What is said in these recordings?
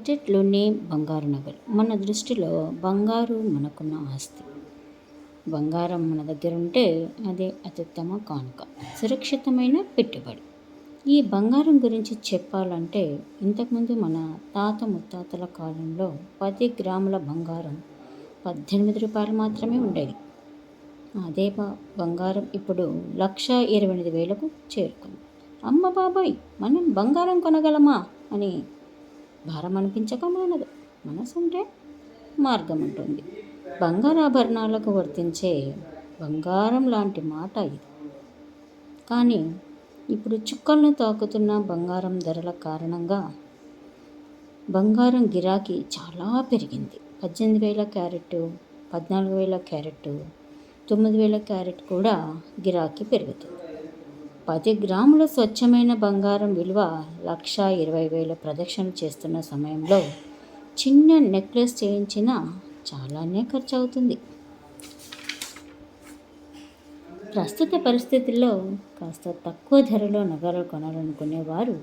బడ్జెట్లోని బంగారు నగలు. మన దృష్టిలో బంగారు మనకున్న ఆస్తి. బంగారం మన దగ్గర ఉంటే అదే అత్యుత్తమ కానుక. సురక్షితమైన పెట్టుబడి. ఈ బంగారం గురించి చెప్పాలంటే ఇంతకుముందు మన తాత ముత్తాతల కాలంలో పది గ్రాముల బంగారం పద్దెనిమిది రూపాయలు మాత్రమే ఉండేది. అదే బంగారం ఇప్పుడు లక్ష ఇరవై ఎనిమిది వేలకు చేరుకుంది. అమ్మ బాబాయ్ మనం బంగారం కొనగలమా? అని భారం అనిపించక మానదు. మనసు ఉంటే మార్గం ఉంటుంది బంగారాభరణాలకు వర్తించే బంగారం లాంటి మాట ఇది. కానీ ఇప్పుడు చుక్కలను తాకుతున్న బంగారం ధరల కారణంగా బంగారం గిరాకీ చాలా పెరిగింది. పద్దెనిమిది వేల క్యారెట్ పద్నాలుగు వేల క్యారెట్ తొమ్మిది వేల క్యారెట్ కూడా గిరాకీ పెరుగుతుంది. పది గ్రాముల స్వచ్ఛమైన బంగారం విలువ లక్ష ఇరవై వేల ప్రదక్షిణ చేస్తున్న సమయంలో చిన్న నెక్లెస్ చేయించినా చాలానే ఖర్చు అవుతుంది ప్రస్తుత పరిస్థితుల్లో కాస్త తక్కువ ధరలో నగలు కొనాలనుకునేవారు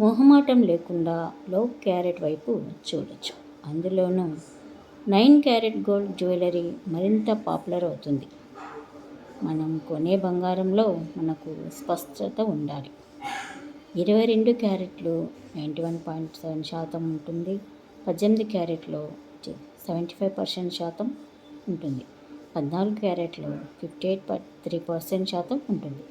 మొహమాటం లేకుండా లో క్యారెట్ వైపు చూడొచ్చు. అందులోనూ నైన్ క్యారెట్ గోల్డ్ జ్యువెలరీ మరింత పాపులర్ అవుతుంది. మనం కొనే బంగారంలో మనకు స్పష్టత ఉండాలి. ఇరవై రెండు క్యారెట్లు నైంటీ వన్ పాయింట్ సెవెన్ శాతం ఉంటుంది. పద్దెనిమిది క్యారెట్లో సెవెంటీ ఫైవ్ పర్సెంట్ శాతం ఉంటుంది. పద్నాలుగు క్యారెట్లో ఫిఫ్టీ ఎయిట్ త్రీ పర్సెంట్ శాతం ఉంటుంది.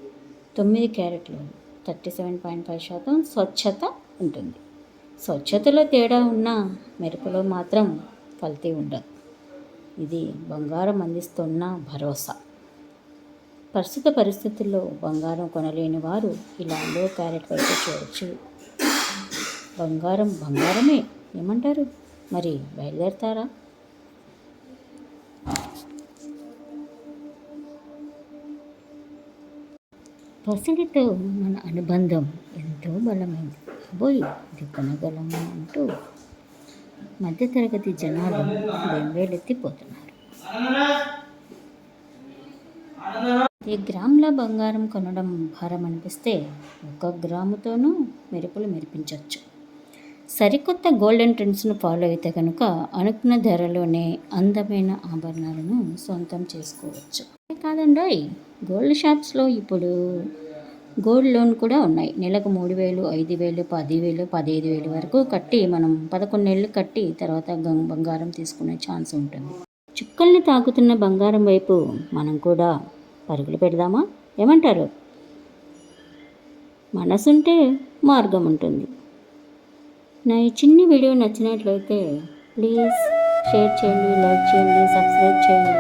తొమ్మిది క్యారెట్లు థర్టీ సెవెన్ పాయింట్ ఫైవ్ శాతం స్వచ్ఛత ఉంటుంది. స్వచ్ఛతలో తేడా ఉన్న మెరుపులో మాత్రం కల్తీ ఉండదు. ఇది బంగారం అందిస్తున్న భరోసా. ప్రస్తుత పరిస్థితుల్లో బంగారం కొనలేని వారు ఇలా లో క్యారెట్ వైపు చూడొచ్చు. బంగారం బంగారమే ఏమంటారు? మరి బయలుదేరతారా? పసిడితో మన అనుబంధం ఎంతో బలమైంది. పోయి ఇది కొనగలము అంటూ మధ్యతరగతి జనాలు బెంబేలెత్తిపోతున్నారు. ఈ గ్రాముల బంగారం కొనడం భారం అనిపిస్తే ఒక గ్రాముతోనూ మెరుపులు మెరిపించవచ్చు సరికొత్త గోల్డెన్ ట్రెండ్స్ను ఫాలో అయితే కనుక అనుకున్న ధరలోనే అందమైన ఆభరణాలను సొంతం చేసుకోవచ్చు. అంతే కాదండోయ్ గోల్డ్ షాప్స్లో ఇప్పుడు గోల్డ్ లోన్ కూడా ఉన్నాయి. నెలకు మూడు వేలు ఐదు వేలు పదివేలు పదిహేను వేలు వరకు కట్టి మనం పదకొండు నెలలు కట్టి తర్వాత గం- బంగారం తీసుకునే ఛాన్స్ ఉంటుంది. చుక్కల్ని తాకుతున్న బంగారం వైపు మనం కూడా పరుగులు పెడదామా? ఏమంటారు? మనసుంటే మార్గం ఉంటుంది నా ఈ చిన్ని వీడియో నచ్చినట్లయితే ప్లీజ్ షేర్ చేయండి లైక్ చేయండి సబ్స్క్రైబ్ చేయండి.